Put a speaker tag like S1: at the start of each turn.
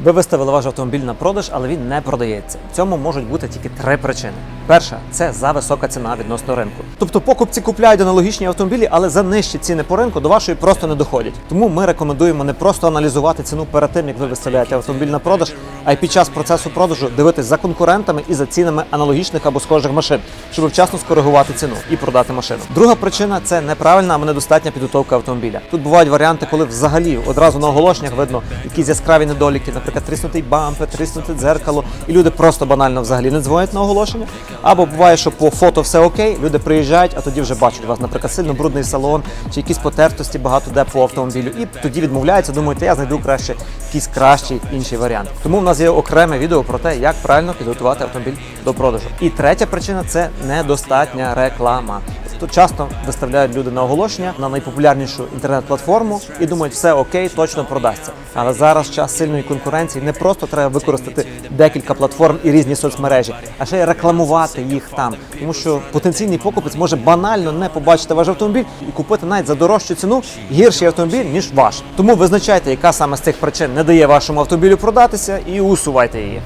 S1: Ви виставили ваш автомобіль на продаж, але він не продається. В цьому можуть бути тільки три причини. Перша це за висока ціна відносно ринку. Тобто покупці купляють аналогічні автомобілі, але за нижчі ціни по ринку до вашої просто не доходять. Тому ми рекомендуємо не просто аналізувати ціну перед тим, як ви виставляєте автомобіль на продаж, а й під час процесу продажу дивитись за конкурентами і за цінами аналогічних або схожих машин, щоб вчасно скоригувати ціну і продати машину. Друга причина це неправильна або недостатня підготовка автомобіля. Тут бувають варіанти, коли взагалі одразу на оголошеннях видно якісь яскраві недоліки, наприклад, тріснутий бампер, тріснуте дзеркало, і люди просто банально взагалі не дзвонять на оголошення. Або буває, що по фото все окей, люди приїжджають, а тоді вже бачать у вас, наприклад, сильно брудний салон чи якісь потертості багато де по автомобілю, і тоді відмовляються, думають, «Та я знайду краще якийсь кращий інший варіант. Тому в нас є окреме відео про те, як правильно підготувати автомобіль до продажу. І третя причина це недостатня реклама. Тобто часто виставляють люди на оголошення на найпопулярнішу інтернет-платформу і думають, все окей, точно продасться. Але зараз час сильної конкуренції не просто треба використати декілька платформ і різні соцмережі, а ще й рекламувати їх там. Тому що потенційний покупець може банально не побачити ваш автомобіль і купити навіть за дорожчу ціну гірший автомобіль ніж ваш. Тому визначайте, яка саме з цих причин не дає вашому автомобілю продатися, і усувайте її.